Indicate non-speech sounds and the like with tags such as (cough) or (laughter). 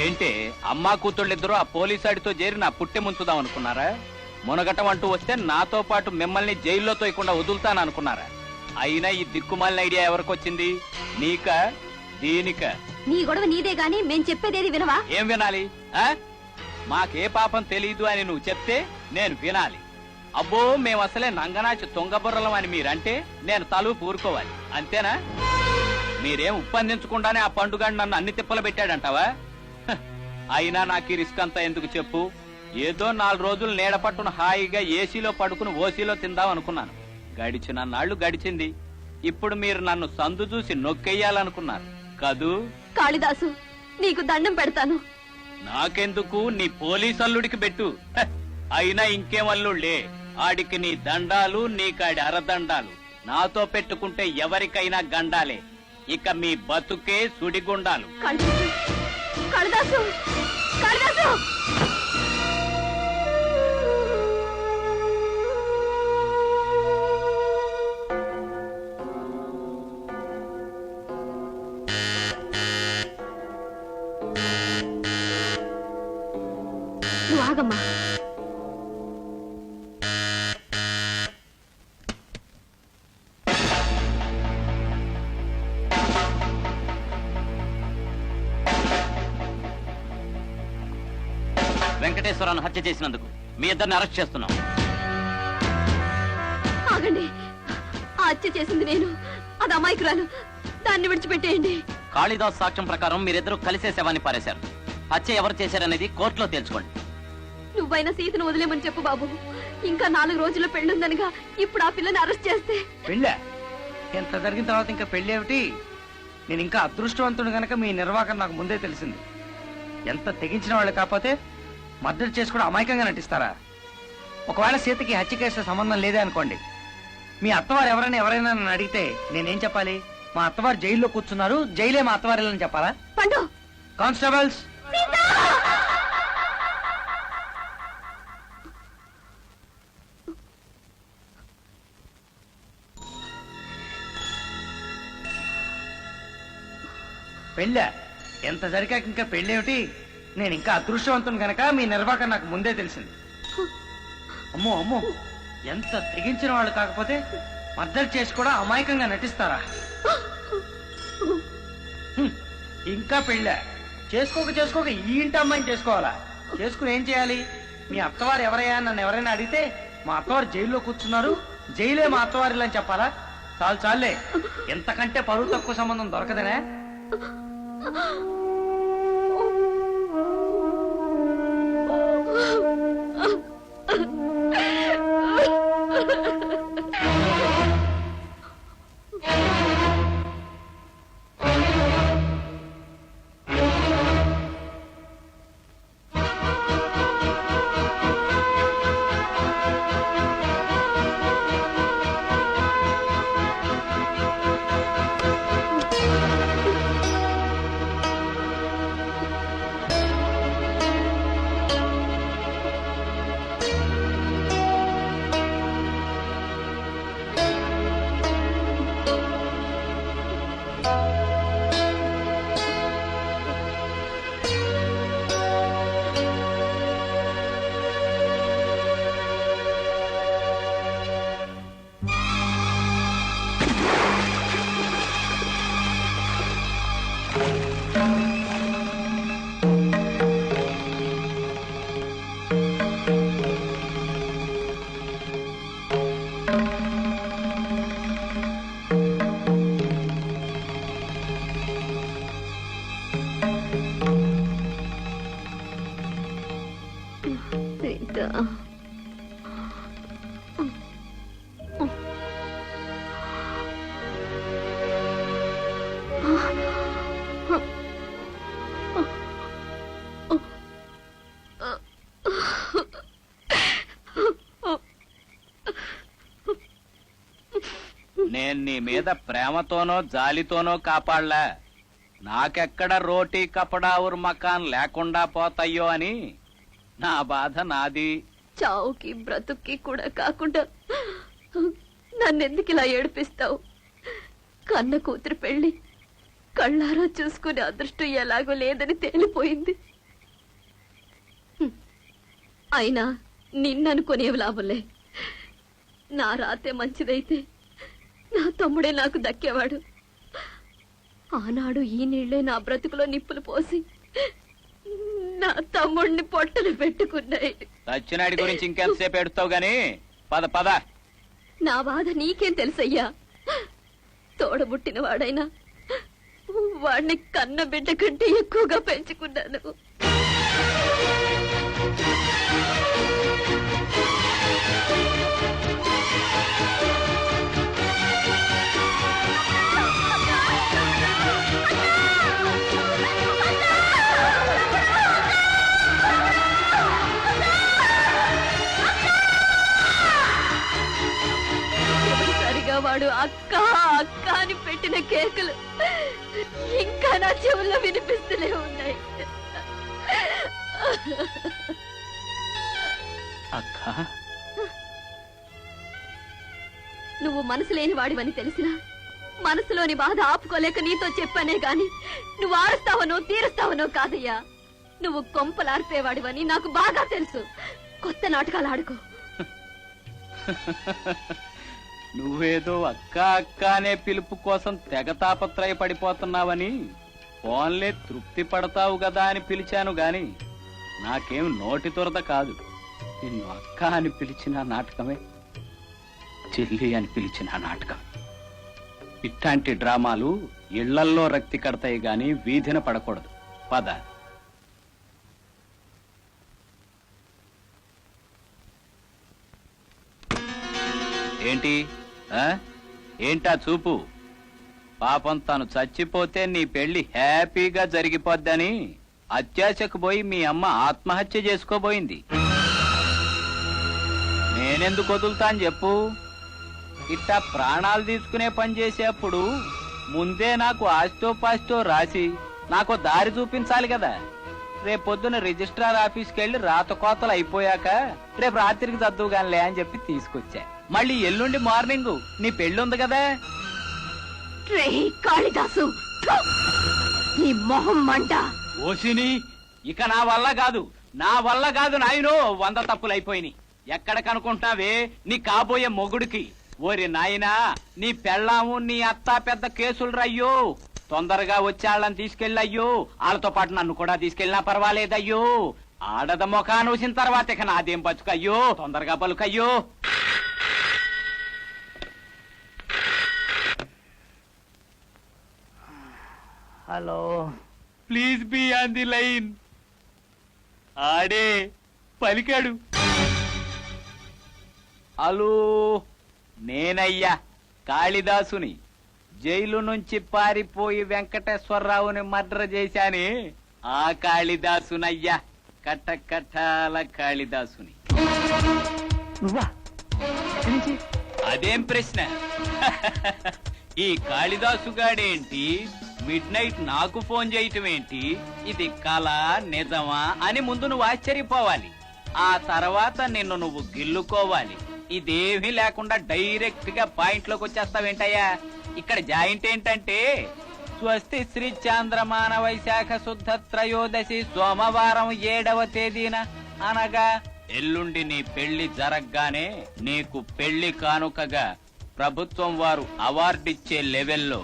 ఏంటి అమ్మా కూతుళ్ళిద్దరూ ఆ పోలీసాడితో చేరి నా పుట్టె ముంచుదాం అనుకున్నారా? మునగటం అంటూ వస్తే నాతో పాటు మిమ్మల్ని జైల్లో తోయకుండా వదులుతాను అనుకున్నారా? అయినా ఈ దిక్కుమాలిన ఐడియా ఎవరికొచ్చింది? నీక? దీనిక? నీ గొడవ నీదే గాని మేం చెప్పేదేది వినవా? ఏం వినాలి? ఆ? మాకే పాపం తెలీదు అని నువ్వు చెప్తే నేను వినాలి. అబ్బో మేము అసలే నంగనాచి తుంగబుర్రలం అని మీరంటే నేను తలు పూరుకోవాలి. అంతేనా? మీరేం ఉప్పందించకుండానే ఆ పండుగ నన్ను అన్ని తిప్పలు పెట్టాడంటావా? అయినా నాకు ఈ రిస్క్ అంతా ఎందుకు చెప్పు? ఏదో నాలుగు రోజులు నీడ పట్టున హాయిగా ఏసీలో పడుకుని ఓసీలో తిందాం అనుకున్నాను. గడిచిన నాళ్ళు గడిచింది. ఇప్పుడు మీరు నన్ను సందు చూసి నొక్కెయ్యాలనుకున్నారు కదూ? కాళిదాసు నీకు దండం పెడతాను. నాకెందుకు? నీ పోలీస్ అల్లుడికి పెట్టు! అయినా ఇంకేం అల్లుళ్ళే? ఆడికి నీ దండాలు నీకాడి అరదండాలు. నాతో పెట్టుకుంటే ఎవరికైనా గండాలే. ఇక మీ బతుకే సుడిగుండాలు. కాళిదాసు కాళిదాసు వెంకటేశ్వరాన్ని హత్య చేసినందుకు మీ ఇద్దరిని అరెస్ట్ చేస్తున్నాం. ఆగండి. ఆ హత్య చేసింది నేను. అది అమాయకురాలు. దాన్ని విడిచిపెట్టేయండి. కాళిదాస్ సాక్ష్యం ప్రకారం మీరిద్దరూ కలిసే శవాన్ని పారేశారు. హత్య ఎవరు చేశారనేది కోర్టులో తేల్చుకోండి. నువ్వైనా సీతను వదిలేమని చెప్పు బాబు. ఇంకా నాలుగు రోజుల్లో పెళ్ళుందనగా ఇప్పుడు ఆ పిల్లని అరెస్ట్ చేస్తే. పెళ్ళా? ఎంత జరిగిన తర్వాత ఇంకా పెళ్ళి ఏమిటి నేను ఇంకా అదృష్టవంతుడు గనక మీ నిర్వాహకం నాకు ముందే తెలిసింది. ఎంత తెగించిన వాళ్ళు కాకపోతే మద్దతు చేసి కూడా అమాయకంగా నటిస్తారా? ఒకవేళ సీతకి హత్య కేసుతో సంబంధం లేదే అనుకోండి. మీ అత్తవారు ఎవరైనా ఎవరైనా నన్ను అడిగితే నేనేం చెప్పాలి? మా అత్తవారు జైల్లో కూర్చున్నారు జైలే మా అత్తవారిని చెప్పాలా? పండు! కానిస్టేబుల్స్! పెళ్ళా? ఎంత జరిగాక ఇంకా పెళ్ళేమిటి? నేను ఇంకా అదృష్టవంతుని గనక మీ నిర్వాహకం నాకు ముందే తెలిసింది. అమ్మో అమ్మో. ఎంత తెగించిన వాళ్ళు కాకపోతే మద్దతు చేసి కూడా అమాయకంగా నటిస్తారా? ఇంకా పెళ్ళా? చేసుకోక చేసుకోక ఈ ఇంటి అమ్మాయిని చేసుకోవాలా? చేసుకుని ఏం చేయాలి? మీ అత్తవారు ఎవరయ్యా నన్ను ఎవరైనా అడిగితే మా అత్తవారు జైల్లో కూర్చున్నారు. జైలే మా అత్తవారిలా అని చెప్పాలా? చాలు చాలే ఎంతకంటే పరువు తక్కువ సంబంధం దొరకదనే. నీ మీద ప్రేమతోనో జాలితోనో కాపాడలా. నాకెక్కడ రోటీ కపడావుర్ మకాన్ లేకుండా పోతాయో అని నా బాధ నాది. చావుకి బ్రతుక్కి కూడా కాకుండా నన్నెందుకు ఇలా ఏడిపిస్తావు? కన్న కూతురు పెళ్ళి కళ్ళారా చూసుకునే అదృష్టం ఎలాగో లేదని తేలిపోయింది. అయినా నిన్ననుకునేవి లాభంలే. నా రాతే మంచిదైతే నా తమ్ముడే నాకు దక్కేవాడు. ఆనాడు ఈ నీళ్ళే నా బ్రతుకులో నిప్పులు పోసి నా తమ్ముడిని పొట్టలు పెట్టుకున్నాయి. సచ్చినాడి గురించి ఇంకెంతసేపు ఎడుతావు గాని? పద పద. నా బాధ నీకేం తెలుసయ్యా? తోడబుట్టిన వాడైనా వాడిని కన్న బిడ్డ కంటే ఎక్కువగా పెంచుకున్నాను. వాడు అక్క అక్క అని పెట్టిన కేకలు ఇంకా నా చెవుల్లో వినిపిస్తూనే ఉన్నాయి. అక్క? నువ్వు మనసు లేని వాడివని తెలిసినా మనసులోని బాధ ఆపుకోలేక నీతో చెప్పానే గాని నువ్వు ఆరుస్తావనో తీరుస్తావనో కాదయ్యా. నువ్వు కొంపలార్పేవాడివని నాకు బాగా తెలుసు. కొత్త నాటకాలు ఆడుకో. (laughs) నువ్వేదో అక్క అక్క అనే పిలుపు కోసం తెగ తాపత్రయ పడిపోతున్నావని ఫోన్లే తృప్తి పడతావు కదా అని పిలిచాను గాని నాకేం నోటి తురద కాదు. నిన్ను అక్క అని పిలిచిన నాటకమే చెల్లి అని పిలిచిన నాటకం. ఇట్లాంటి డ్రామాలు ఇళ్ళల్లో రక్తి కడతాయి గాని వీధిన పడకూడదు. పద. ఏంటి? ఏంటా చూపు? పాపం తను చచ్చిపోతే నీ పెళ్ళి హ్యాపీగా జరిగిపోద్దని అత్యాశకు పోయి మీ అమ్మ ఆత్మహత్య చేసుకోబోయింది. నేనెందుకు వదులుతాను చెప్పు? ఇట్టా ప్రాణాలు తీసుకునే పని చేసేప్పుడు ముందే నాకు ఆస్తో పాస్తో రాసి నాకు దారి చూపించాలి కదా. రేపొద్దున రిజిస్ట్రార్ ఆఫీస్కి వెళ్ళి రాత కోతలు అయిపోయాక రేపు రాత్రికి చదువుగానిలే అని చెప్పి తీసుకొచ్చా. మళ్ళీ ఎల్లుండి మార్నింగ్. నీ పెళ్ళి ఉంది కదా. రే కాళిదాసు థు! నీ మొహం మంట. ఓసిని ఇక నా వల్ల కాదు. నా వల్ల కాదు నాయనో వంద తప్పులు అయిపోయినాయి ఎక్కడ కనుకుంటున్నావే నీ కాబోయే మొగుడికి. ఓరి నాయనా నీ పెళ్ళాము నీ అత్త పెద్ద కేసులు రయ్యో తొందరగా వచ్చాళ్ళని తీసుకెళ్ళయ్యో. వాళ్ళతో పాటు నన్ను కూడా తీసుకెళ్ళినా పర్వాలేదయ్యో. ఆడద ముఖాన్ని వచ్చిన తర్వాత ఇక నాదేం బతుకయ్యో? తొందరగా పలుకయ్యో hello. Please be on the line. ఆడే పలికాడు. హలో నేనయ్యా కాళిదాసుని. జైలు నుంచి పారిపోయి వెంకటేశ్వరరావుని మర్డర్ చేశాని. ఆ కాళిదాసునయ్యా కట్టకట్టాల కాళిదాసుని. నువ్వా? ఎక్కడి నుంచి? అదేం ప్రశ్న? (laughs) ఈ కాళిదాసు గాడేంటి మిడ్ నైట్ నాకు ఫోన్ చేయటం ఏంటి? ఇది కళ నిజమా అని ముందు నువ్వు ఆశ్చర్యపోవాలి. ఆ తర్వాత నిన్ను నువ్వు గిల్లుకోవాలి. ఇదేమీ లేకుండా డైరెక్ట్గా పాయింట్లోకి వచ్చేస్తావేంటయ్యా? ఇక్కడ జాయింట్ ఏంటంటే స్వస్తి శ్రీ చాంద్రమాన వైశాఖ శుద్ధ త్రయోదశి సోమవారం ఏడవ తేదీన అనగా ఎల్లుండి నీ పెళ్ళి జరగగానే నీకు పెళ్ళి కానుకగా ప్రభుత్వం వారు అవార్డిచ్చే లెవెల్లో